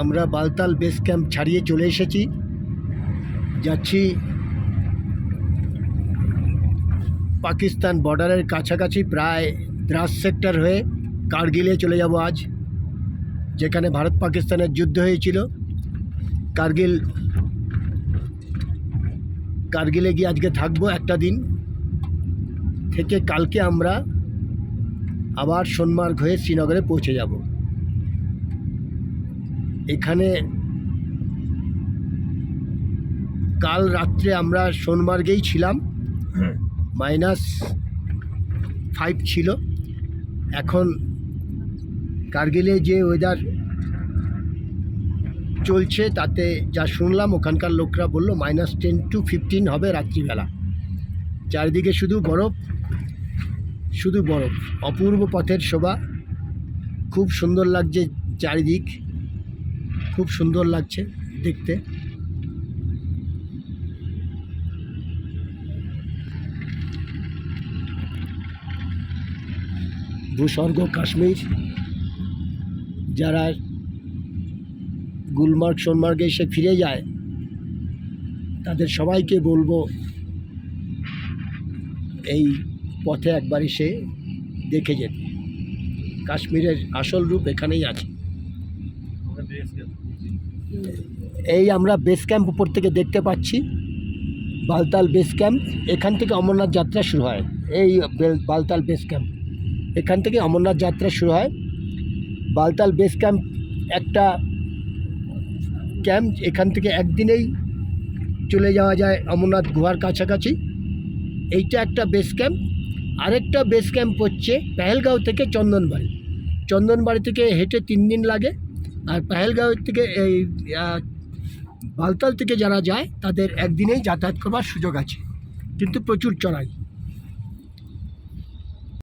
আমরা Baltal base camp ছাড়িয়ে চলে এসেছি। যাচ্ছি পাকিস্তান বর্ডারের কাছাকাছি, প্রায় দ্রাস সেক্টর হয়ে কার্গিলে চলে যাব আজ, যেখানে ভারত পাকিস্তানের যুদ্ধ হয়েছিল। কার্গিল, কার্গিলে গিয়ে আজকে থাকব একটা দিন। থেকে কালকে আমরা আবার সোনমার্গ হয়ে শ্রীনগরে পৌঁছে যাব। এখানে কাল রাত্রে আমরা সোনমার্গেই ছিলাম। মাইনাস ফাইভ ছিল। এখন কার্গিলে যে ওয়েদার চলছে তাতে যা শুনলাম ওখানকার লোকরা বলল মাইনাস টেন টু ফিফটিন হবে রাত্রিবেলা। চারিদিকে শুধু বরফ শুধু বরফ। অপূর্ব পথের শোভা। খুব সুন্দর লাগছে চারিদিক। খুব সুন্দর লাগছে দেখতে। ভূস্বর্গ, কাশ্মীর, যারা গুলমার্গ, সোনমার্গে এসে ফিরে যায়, তাদের সবাইকে বলব, এই পথে একবার এসে দেখে যেতে। কাশ্মীরের আসল রূপ এখানেই আছে। এই আমরা বেস ক্যাম্প উপর থেকে দেখতে পাচ্ছি। বালতাল বেস ক্যাম্প এখান থেকে অমরনাথ যাত্রা শুরু হয়। এই বালতাল বেস ক্যাম্প এখান থেকে অমরনাথ যাত্রা শুরু হয়। বালতাল বেস ক্যাম্প একটা ক্যাম্প এখান থেকে একদিনেই চলে যাওয়া যায় অমরনাথ গুহার কাছাকাছি। এইটা একটা বেস ক্যাম্প আরেকটা বেস ক্যাম্প হচ্ছে পেহেলগাঁও থেকে চন্দনবাড়ি। চন্দনবাড়ি থেকে হেঁটে তিন দিন লাগে। আর পাহেলগাঁও থেকে এই বালতাল থেকে যারা যায়, তাদের একদিনেই যাতায়াত করবার সুযোগ আছে। কিন্তু প্রচুর চড়াই।